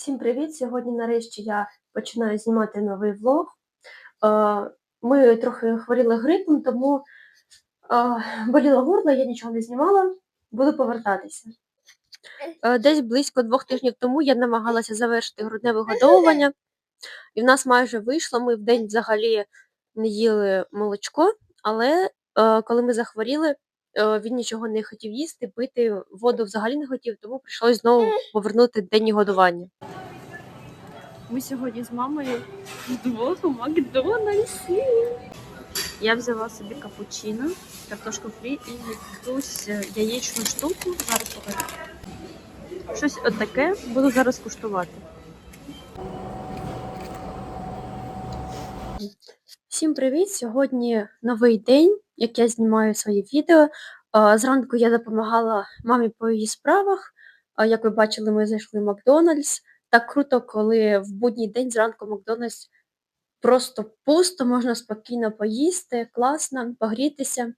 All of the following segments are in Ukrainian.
Всім привіт! Сьогодні нарешті я починаю знімати новий влог. Е, Ми трохи хворіли грипом, тому е, боліло горло, я нічого не знімала, буду повертатися. Е, Десь близько двох тижнів тому я намагалася завершити грудне вигодовування, і в нас майже вийшло. Ми в день взагалі не їли молочко, але коли ми захворіли, він нічого не хотів їсти, пити, воду взагалі не хотів, тому прийшлось знову повернути денні годування. Ми сьогодні з мамою вдвох у Макдональдсі. Я взяла собі капучино, картошку фрі і якусь е, яєчну штуку. Зараз покажу. Щось отаке буду зараз куштувати. Всім привіт! Сьогодні новий день, як я знімаю свої відео. Зранку я допомагала мамі по її справах. Як ви бачили, ми зайшли в Макдональдс. Так круто, коли в будній день зранку Макдональдс просто пусто, можна спокійно поїсти, класно, погрітися.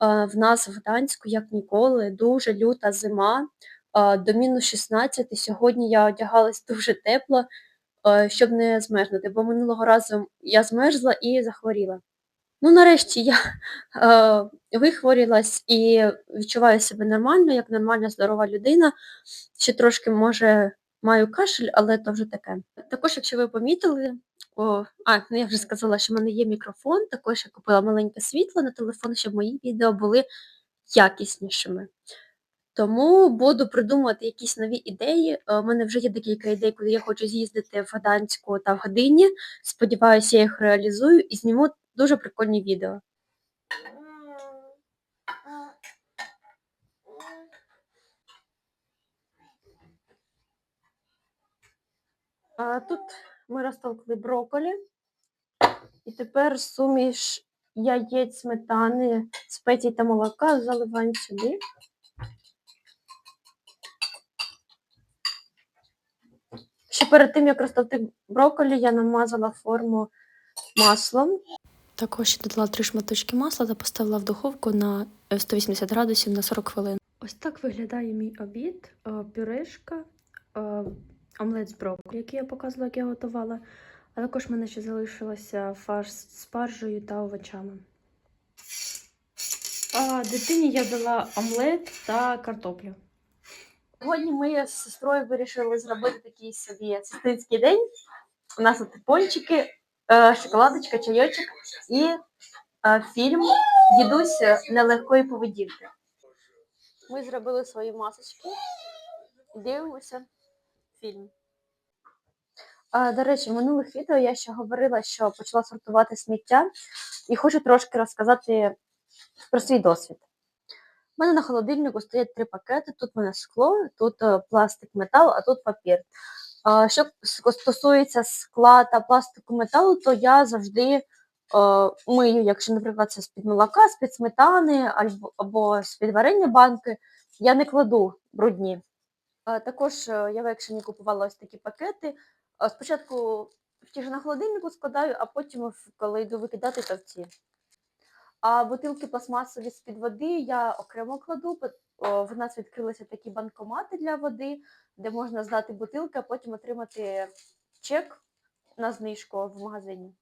В нас в Гданську, як ніколи, дуже люта зима, до мінус 16. Сьогодні я одягалась дуже тепло, щоб не змерзнути, бо минулого разу я змерзла і захворіла. Ну, нарешті я е, вихворілась і відчуваю себе нормально, як нормальна здорова людина. Ще трошки, може, маю кашель, але то вже таке. Також, якщо ви помітили, о, а, ну я вже сказала, що в мене є мікрофон, також я купила маленьке світло на телефон, щоб мої відео були якіснішими. Тому буду придумувати якісь нові ідеї. Е, У мене вже є декілька ідей, куди я хочу з'їздити в Гданську та в Гдині. Сподіваюся, я їх реалізую і зніму дуже прикольні відео. А, Тут ми розтолкли брокколі. І тепер суміш яєць, сметани, спецій та молока заливаємо сюди. Ще перед тим, як розтовти брокколі, я намазала форму маслом. Також ще додала три шматочки масла та поставила в духовку на е, 180 градусів на 40 хвилин. Ось так виглядає мій обід, Е, пюрешка, е, омлет з брокколі, який я показувала, як я готувала. А також в мене ще залишилося фарш з спаржею та овочами. А дитині я дала омлет та картоплю. Сьогодні ми з сестрою вирішили зробити такий собі сестринський день. У нас тут пончики, е, шоколадочка, чайочок і е, фільм Дідусь нелегкої поведінки. Ми зробили свої масочки дивимося фільм. А, до речі, в минулих відео я ще говорила, що почала сортувати сміття, і хочу трошки розказати про свій досвід. У мене на холодильнику стоять три пакети. Тут в мене скло, тут е, пластик, метал, а тут папір. А, Що стосується скла та пластику металу, то я завжди е, мию, якщо, наприклад, це з-під молока, з-під сметани або, або з-під варення банки, я не кладу брудні. А, Також е, я в екшені купувала ось такі пакети. Спочатку в ті ж на холодильнику складаю, а потім, коли йду викидати, то в ці. А бутилки пластмасові з-під води я окремо кладу. В нас відкрилися такі банкомати для води, де можна здати бутилки, а потім отримати чек на знижку в магазині.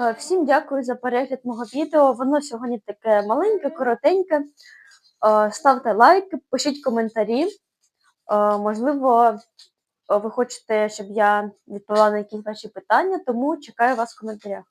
Е, Всім дякую за перегляд мого відео. Воно сьогодні таке маленьке, коротеньке. Е, Ставте лайки, пишіть коментарі. Е, Можливо, ви хочете, щоб я відповіла на якісь ваші питання, тому чекаю вас в коментарях.